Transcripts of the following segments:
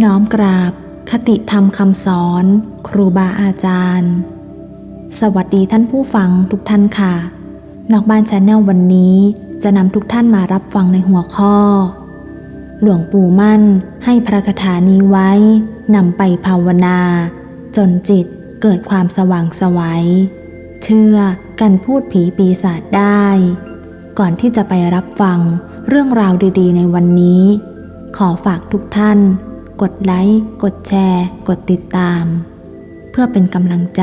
น้อมกราบ คติธรรมคำสอน ครูบาอาจารย์ สวัสดีท่านผู้ฟังทุกท่านค่ะ นอกบ้านชาแนลวันนี้จะนำทุกท่านมารับฟังในหัวข้อ หลวงปู่มั่นให้พระคาถานี้ไว้นำไปภาวนา จนจิตเกิดความสว่างสวัย เชื่อกันพูดผีปีศาจได้ ก่อนที่จะไปรับฟังเรื่องราวดีๆ ในวันนี้ ขอฝากทุกท่าน กดไลค์ กดแชร์ กดติดตาม เพื่อเป็นกำลังใจ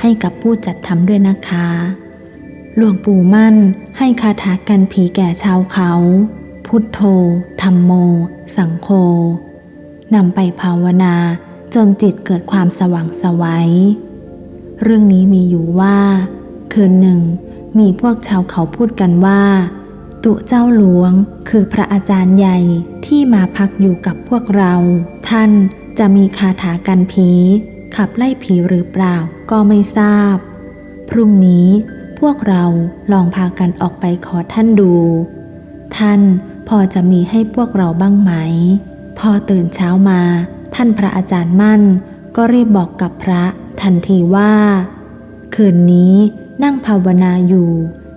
ให้กับผู้จัดทำด้วยนะคะ หลวงปู่มั่นให้คาถากันผีแก่ชาวเขา พุทโธธรรมโม สังโฆนำไปภาวนาจนจิตเกิดความสว่างสวัย เรื่องนี้มีอยู่ว่า คืนหนึ่งมีพวกชาวเขาพูดกันว่า ตุเจ้าหลวง คือพระอาจารย์ใหญ่ที่มาพักอยู่กับพวกเรา ท่านจะมีคาถากันผี ขับไล่ผีหรือเปล่าก็ไม่ทราบ พรุ่งนี้พวกเราลองพากันออกไปขอท่านดู ท่านพอจะมีให้พวกเราบ้างไหม พอตื่นเช้ามา ท่านพระอาจารย์มั่น ก็รีบบอกกับพระทันทีว่า คืนนี้นั่งภาวนาอยู่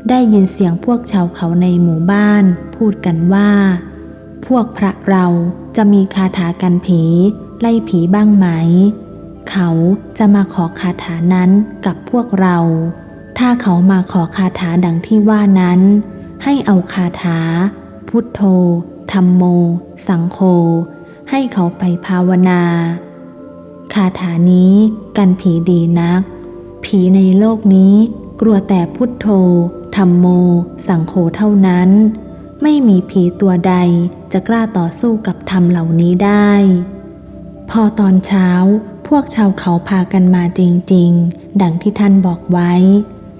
ได้ยินเสียงพวกชาวเขาในหมู่บ้าน พูดกันว่า พวกพระเราจะมีคาถากันผี ไล่ผีบ้างไหม เขาจะมาขอคาถานั้นกับพวกเรา ถ้าเขามาขอคาถาดังที่ว่านั้น ให้เอาคาถา พุทโธธรรมโม สังโฆให้เขาไปภาวนา คาถานี้กันผีดีนัก ผีในโลกนี้กลัวแต่พุทโธ ธรรมโม สังโฆเท่านั้น ไม่มีผีตัวใดจะกล้าต่อสู้กับธรรมเหล่านี้ได้ พอตอนเช้าพวกชาวเขาพากันมาจริง ๆ ดังที่ท่านบอกไว้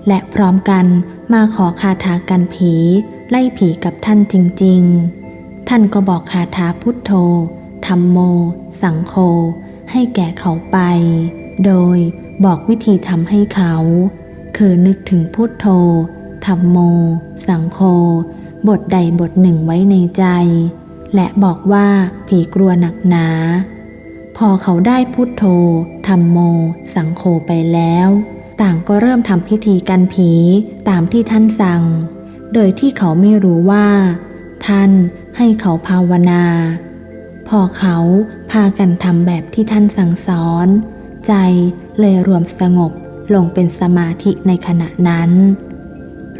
และพร้อมกันมาขอคาถากันผี ไล่ผีกับท่านจริง ๆ ท่านก็บอกคาถาพุทโธธรรมโม สังโฆให้แก่เขาไป โดยบอกวิธีทำให้เขา คือนึกถึงพุทโธ ธรรมโม สังโฆบทใดบทหนึ่งไว้ในใจ และบอกว่าผีกลัวหนักหนา พอเขาได้พุทโธธรรมโม สังโฆไปแล้ว ต่างก็เริ่มทำพิธีกันผีตามที่ท่านสั่ง โดยที่เขาไม่รู้ว่า ท่านให้เขาภาวนา พอเขาพากันทำแบบที่ท่านสั่งสอน ใจเลยรวมสงบลงเป็นสมาธิในขณะนั้น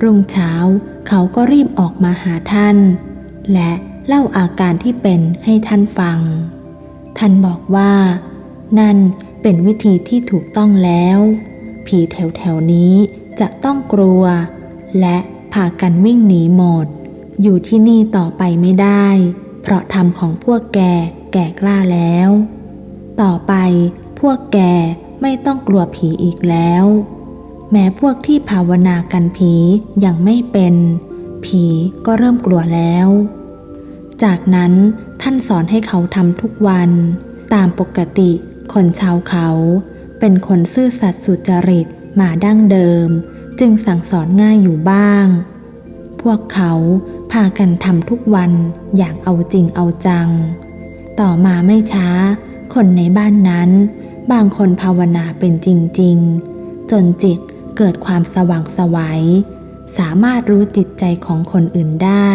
รุ่งเช้าเขาก็รีบออกมาหาท่าน และเล่าอาการที่เป็นให้ท่านฟัง ท่านบอกว่า นั่นเป็นวิธีที่ถูกต้องแล้ว ผีแถวๆนี้จะต้องกลัว และพากันวิ่งหนีหมด อยู่ที่นี่ต่อไปไม่ได้ เพราะธรรมของพวกแกแก่กล้าแล้ว ต่อไปพวกแกไม่ต้องกลัวผีอีกแล้ว แม้พวกที่ภาวนากันผียังไม่เป็น ผีก็เริ่มกลัวแล้ว จากนั้นท่านสอนให้เขาทำทุกวัน ตามปกติคนชาวเขา เป็นคนซื่อสัตย์สุจริตมาดั้งเดิม จึงสั่งสอนง่ายอยู่บ้าง พวกเขาพากันทำทุกวันอย่างเอาจริงเอาจัง ต่อมาไม่ช้า คนในบ้านนั้น บางคนภาวนาเป็นจริง ๆ จนจิต เกิดความสว่างสวัย สามารถรู้จิตใจของคนอื่นได้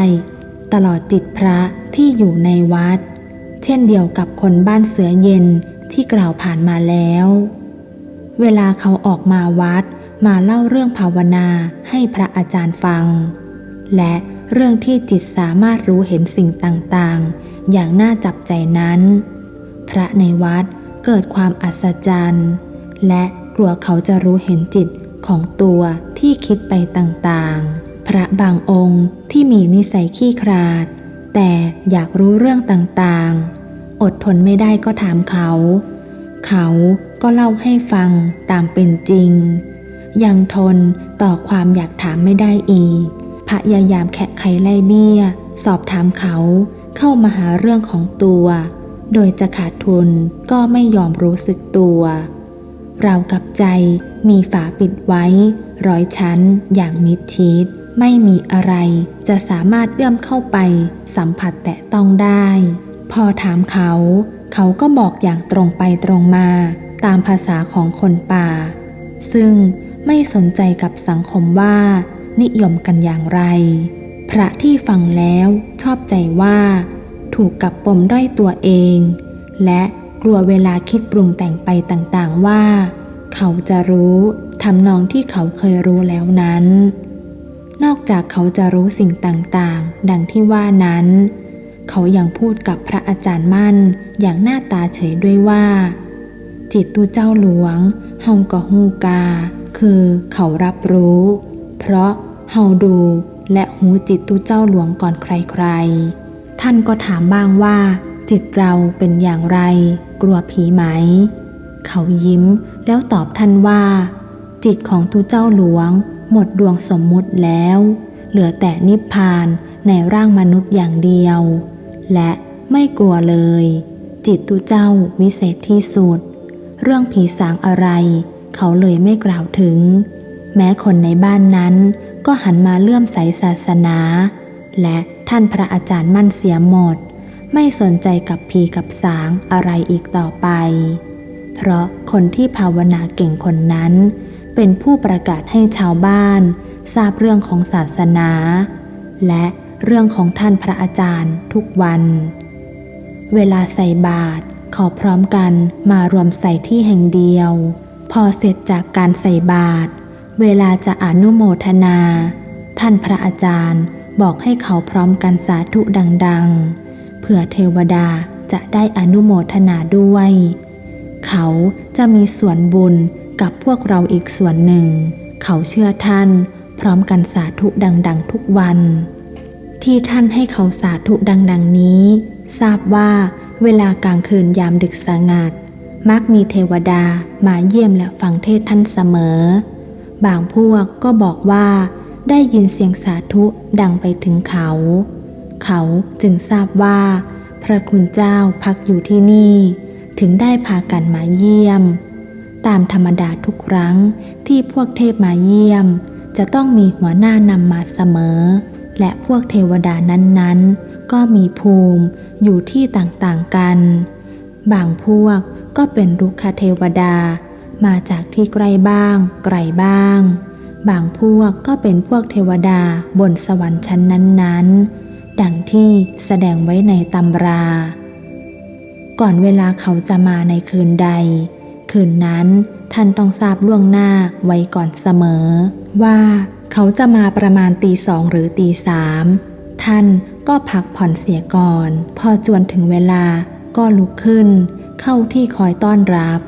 ตลอดจิตพระที่อยู่ในวัด เช่นเดียวกับคนบ้านเสือเย็นที่กล่าวผ่านมาแล้ว เวลาเขาออกมาวัดมาเล่าเรื่องภาวนาให้พระอาจารย์ฟัง และเรื่องที่จิตสามารถรู้เห็นสิ่งต่างๆ อย่างน่าจับใจนั้น พระในวัดเกิดความอัศจรรย์ และกลัวเขาจะรู้เห็นจิต ของตัวที่คิดไปต่างๆ พระบางองค์ที่มีนิสัยขี้คร้าด แต่อยากรู้เรื่องต่างๆ อดทนไม่ได้ก็ถามเขา เขาก็เล่าให้ฟังตามเป็นจริง ยังทนต่อความอยากถามไม่ได้อีก พยายามแคะไขไล่เบี้ย สอบถามเขาเข้ามาหาเรื่องของตัว โดยจะขาดทุนก็ไม่ยอมรู้สึกตัว เรากับใจมีฝาปิดไว้ ร้อยชั้นอย่างมิดชิด ไม่มีอะไรจะสามารถเอื้อมเข้าไป สัมผัสแตะต้องได้ พอถามเขา เขาก็บอกอย่างตรงไปตรงมา ตามภาษาของคนป่า ซึ่งไม่สนใจกับสังคมว่า นิยมกันอย่างไร พระที่ฟังแล้วชอบใจว่า ถูกกับปมด้อยตัวเอง และ กลัวเวลาคิดปรุงแต่งไปต่างๆว่า เขาจะรู้ทำนองที่เขาเคยรู้แล้วนั้น นอกจากเขาจะรู้สิ่งต่างๆ ดังที่ว่านั้น เขายังพูดกับพระอาจารย์มั่นอย่างหน้าตาเฉยด้วยว่า จิตตูเจ้าหลวงเฮาก็ฮูกา คือเขารับรู้ เพราะเฮาดูและหูจิตตูเจ้าหลวงก่อนใครๆ ท่านก็ถามบ้างว่า จิตเราเป็นอย่างไร กลัวผีไหม เขายิ้มแล้วตอบท่านว่า จิตของตูเจ้าหลวง หมดดวงสมมุติแล้ว เหลือแต่นิพพานในร่างมนุษย์อย่างเดียว และไม่กลัวเลย จิตตูเจ้าวิเศษที่สุด เรื่องผีสางอะไร เขาเลยไม่กล่าวถึง แม้คนในบ้านนั้นก็หันมาเลื่อมใสศาสนา และท่านพระอาจารย์มั่นเสียหมด ไม่สนใจกับผีกับสางอะไรอีกต่อไป เพราะคนที่ภาวนาเก่งคนนั้น เป็นผู้ประกาศให้ชาวบ้าน ทราบเรื่องของศาสนา และเรื่องของท่านพระอาจารย์ทุกวัน เวลาใส่บาตรขอพร้อมกันมารวมใส่ที่แห่งเดียว พอเสร็จจากการใส่บาตรเวลาจะอนุโมทนา ท่านพระอาจารย์บอกให้เขาพร้อมกันสาธุดัง ๆ เพื่อเทวดาจะได้อนุโมทนาด้วย เขาจะมีส่วนบุญกับพวกเราอีกส่วนหนึ่ง เขาเชื่อท่าน พร้อมกันสาธุดัง ๆ ทุกวัน ที่ท่านให้เขาสาธุดัง ๆ นี้ ทราบว่าเวลากลางคืนยามดึกสงัด มักมีเทวดามาเยี่ยมและฟังเทศท่านเสมอ บางพวกก็บอกว่าได้ยินเสียงสาธุดังไปถึงเขา เขาจึงทราบว่า พระคุณเจ้าพักอยู่ที่นี่ ถึงได้พากันมาเยี่ยม ตามธรรมดาทุกครั้งที่พวกเทพมาเยี่ยม จะต้องมีหัวหน้านำมาเสมอ และพวกเทวดานั้นๆ ก็มีภูมิอยู่ที่ต่างๆกัน บางพวกก็เป็นรุกขเทวดา มาจากที่ใกล้บ้าง ไกลบ้าง บางพวกก็เป็นพวกเทวดาบนสวรรค์ชั้นนั้นๆ ดังที่แสดงไว้ในตำรา ก่อนเวลาเขาจะมาในคืนใด คืนนั้นท่านต้องทราบล่วงหน้าไว้ก่อนเสมอ ว่าเขาจะมาประมาณตีสองหรือตีสามท่านก็พักผ่อนเสียก่อน พอจวนถึงเวลาก็ลุกขึ้น เข้าที่คอยต้อนรับ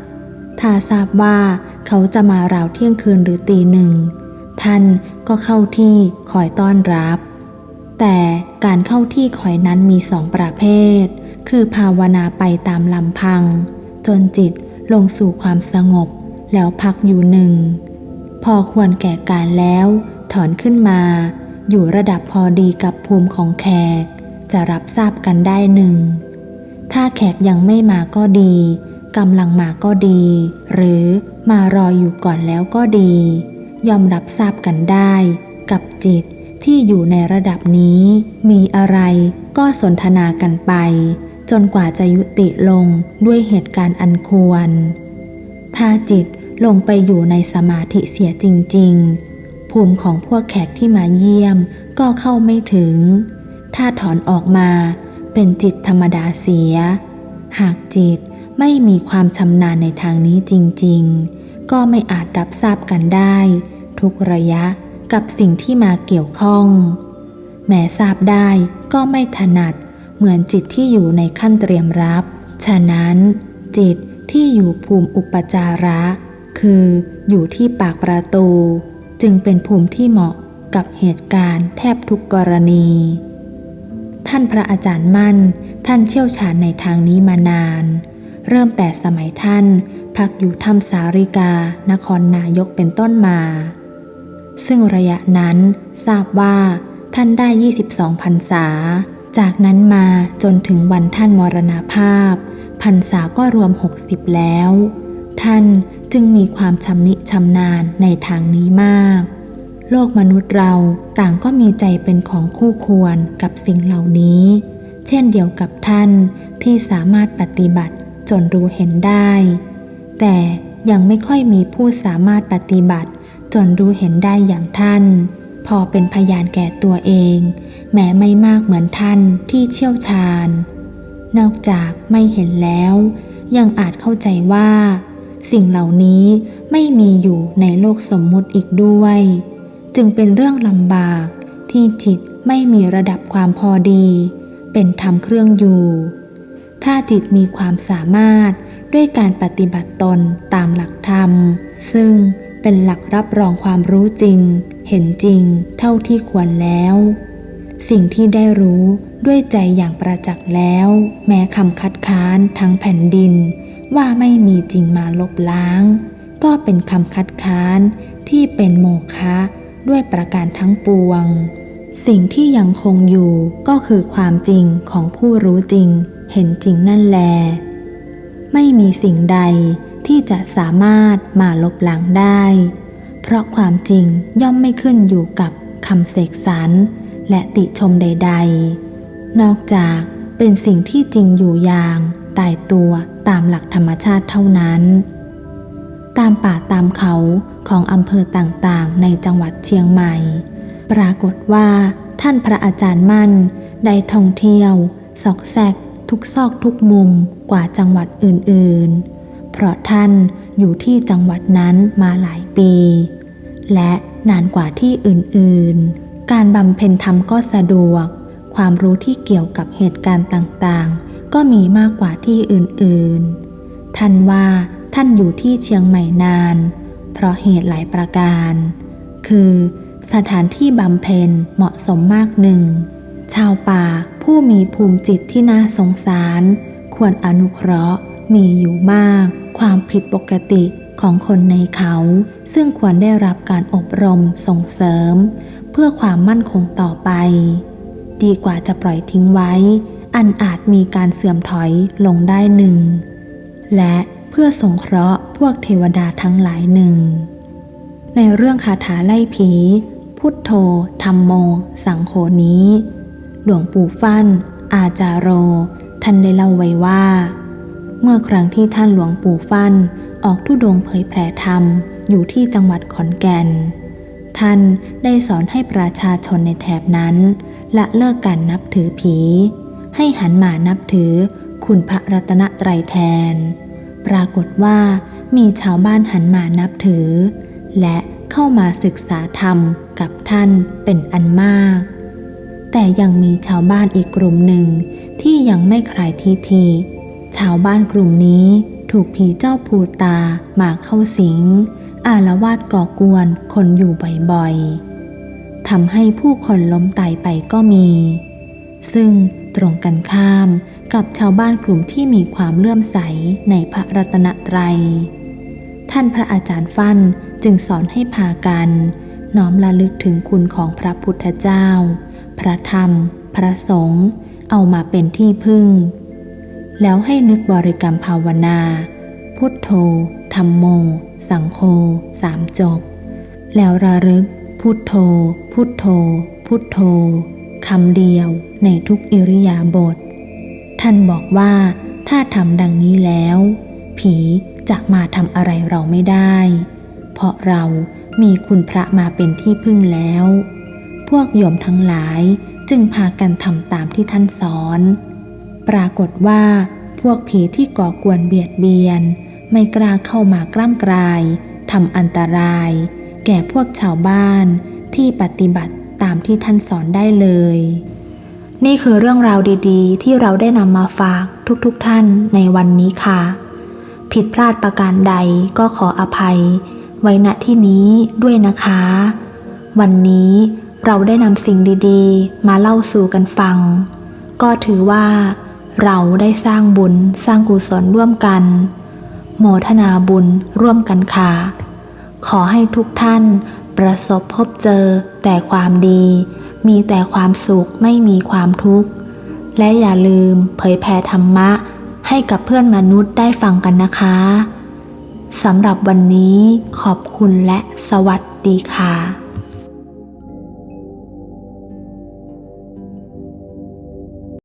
ถ้าทราบว่าเขาจะมาราวเที่ยงคืนหรือตีหนึ่ง ท่านก็เข้าที่คอยต้อนรับ แต่การเข้าที่คอยนั้นมีสองประเภท คือภาวนาไปตามลำพัง จนจิตลงสู่ความสงบ แล้วพักอยู่หนึ่ง พอควรแก่การแล้ว ถอนขึ้นมา อยู่ระดับพอดีกับภูมิของแขก จะรับทราบกันได้หนึ่ง ถ้าแขกยังไม่มาก็ดีกำลังมาก็ดี หรือมารออยู่ก่อนแล้วก็ดี ยอมรับทราบกันได้ กับจิต ที่อยู่ในระดับนี้ มีอะไรก็สนทนากันไป จนกว่าจะยุติลงด้วยเหตุการณ์อันควร ถ้าจิตลงไปอยู่ในสมาธิเสียจริง ๆ ภูมิของพวกแขกที่มาเยี่ยมก็เข้าไม่ถึง ถ้าถอนออกมาเป็นจิตธรรมดาเสีย หากจิตไม่มีความชำนาญในทางนี้จริง ๆ ก็ไม่อาจรับทราบกันได้ ทุกระยะ กับสิ่งที่มาเกี่ยวข้อง แม้ทราบได้ก็ไม่ถนัดเหมือนจิตที่อยู่ในขั้นเตรียมรับ ฉะนั้น จิตที่อยู่ภูมิอุปจาระ คืออยู่ที่ปากประตู จึงเป็นภูมิที่เหมาะกับเหตุการณ์แทบทุกกรณี ท่านพระอาจารย์มั่น ท่านเชี่ยวชาญในทางนี้มานาน เริ่มแต่สมัยท่านพักอยู่ถ้ำสาริกา นครนายกเป็นต้นมา ซึ่งระยะนั้นทราบว่าท่านได้ 22พรรษา จากนั้นมาจนถึงวันท่านมรณภาพพรรษาก็รวม 60 แล้ว ท่านจึงมีความชำนิชำนาญในทางนี้มาก โลกมนุษย์เราต่างก็มีใจเป็นของคู่ควรกับสิ่งเหล่านี้ เช่นเดียวกับท่านที่สามารถปฏิบัติจนรู้เห็นได้ แต่ยังไม่ค่อยมีผู้สามารถปฏิบัติ จนรู้เห็นได้อย่างท่าน พอเป็นพยานแก่ตัวเอง แม้ไม่มากเหมือนท่านที่เชี่ยวชาญ นอกจากไม่เห็นแล้ว ยังอาจเข้าใจว่า สิ่งเหล่านี้ไม่มีอยู่ในโลกสมมุติอีกด้วย จึงเป็นเรื่องลำบากที่จิตไม่มีระดับความพอดี เป็นธรรมเครื่องอยู่ ถ้าจิตมีความสามารถด้วยการปฏิบัติตนตามหลักธรรม ซึ่ง เป็นหลักรับรองความรู้จริง เห็นจริง เท่าที่ควรแล้ว สิ่งที่ได้รู้ด้วยใจอย่างประจักษ์แล้ว แม้คำคัดค้านทั้งแผ่นดิน ว่าไม่มีจริงมาลบล้าง ก็เป็นคำคัดค้านที่เป็นโมฆะด้วยประการทั้งปวง สิ่งที่ยังคงอยู่ก็คือความจริงของผู้รู้จริง เห็นจริงนั่นแล ไม่มีสิ่งใด ที่จะสามารถมาลบล้างได้ เพราะความจริงย่อมไม่ขึ้นอยู่กับคำเสกสรรและติชมใด ๆ นอกจากเป็นสิ่งที่จริงอยู่อย่างตายตัวตามหลักธรรมชาติเท่านั้น ตามป่าตามเขาของอำเภอต่างๆ ในจังหวัดเชียงใหม่ ปรากฏว่าท่านพระอาจารย์มั่น ได้ท่องเที่ยวซอกแซกทุกซอกทุกมุมกว่าจังหวัดอื่นๆ เพราะท่านอยู่ที่จังหวัดนั้นมาหลายปี และนานกว่าที่อื่นๆ การบำเพ็ญธรรมก็สะดวก ความรู้ที่เกี่ยวกับเหตุการณ์ต่างๆ ก็มีมากกว่าที่อื่นๆ ท่านว่าท่านอยู่ที่เชียงใหม่นาน เพราะเหตุหลายประการ คือสถานที่บำเพ็ญเหมาะสมมากหนึ่ง ชาวป่าผู้มีภูมิจิตที่น่าสงสาร ควรอนุเคราะห์มีอยู่มาก ความผิดปกติของคนในเขา ซึ่งควรได้รับการอบรมส่งเสริม เพื่อความมั่นคงต่อไป ดีกว่าจะปล่อยทิ้งไว้ อันอาจมีการเสื่อมถอยลงได้หนึ่ง และเพื่อสงเคราะห์พวกเทวดาทั้งหลายหนึ่ง ในเรื่องคาถาไล่ผี พุทโธธรรมโม สังโฆนี้ หลวงปู่ฟั่น อาจารโร ท่านได้เล่าไว้ว่า เมื่อครั้งที่ท่านหลวงปู่ฟั่นออกทุดงเผยแผ่ธรรมอยู่ที่จังหวัดขอนแก่น ท่านได้สอนให้ประชาชนในแถบนั้น ละเลิกการนับถือผี ให้หันมานับถือคุณพระรัตนตรัยแทน ปรากฏว่ามีชาวบ้านหันมานับถือ และเข้ามาศึกษาธรรมกับท่านเป็นอันมาก แต่ยังมีชาวบ้านอีกกลุ่มหนึ่งที่ยังไม่คลายทีที ชาวบ้านกลุ่มนี้ถูกผีเจ้าภูตามาเข้าสิง อาละวาดก่อกวนคนอยู่บ่อยๆทำให้ผู้คนล้มตายไปก็มี ซึ่งตรงกันข้ามกับชาวบ้านกลุ่มที่มีความเลื่อมใสในพระรัตนตรัย ท่านพระอาจารย์ฟั่นจึงสอนให้พากัน น้อมระลึกถึงคุณของพระพุทธเจ้า พระธรรม พระสงฆ์เอามาเป็นที่พึ่ง แล้วให้นึกบริกรรมภาวนา พุทโธธรรมโม สังโฆสามจบ แล้วระลึก พุทโธ พุทโธ พุทโธคำเดียวในทุกอิริยาบถท่านบอกว่าถ้าทำดังนี้แล้ว ผีจะมาทำอะไรเราไม่ได้ เพราะเรามีคุณพระมาเป็นที่พึ่งแล้ว พวกโยมทั้งหลายจึงพากันทำตามที่ท่านสอน ปรากฏว่าพวกผีที่ก่อกวนเบียดเบียน ไม่กล้าเข้ามากล้ามกลายทำอันตราย แก่พวกชาวบ้านที่ปฏิบัติตามที่ท่านสอนได้เลย นี่คือเรื่องราวดีๆ ที่เราได้นำมาฝากทุกๆทท่านในวันนี้ค่ะ ผิดพลาดประการใดก็ขออภัย ไว้ณที่นี้ด้วยนะคะ วันนี้เราได้นำสิ่งดีๆ มาเล่าสู่กันฟัง ก็ถือว่า เราได้สร้างบุญสร้างกุศลร่วมกัน โมทนาบุญร่วมกันค่ะ ขอให้ทุกท่านประสบพบเจอแต่ความดี มีแต่ความสุขไม่มีความทุกข์ และอย่าลืมเผยแผ่ธรรมะให้กับเพื่อนมนุษย์ได้ฟังกันนะคะสำหรับวันนี้ขอบคุณและสวัสดีค่ะ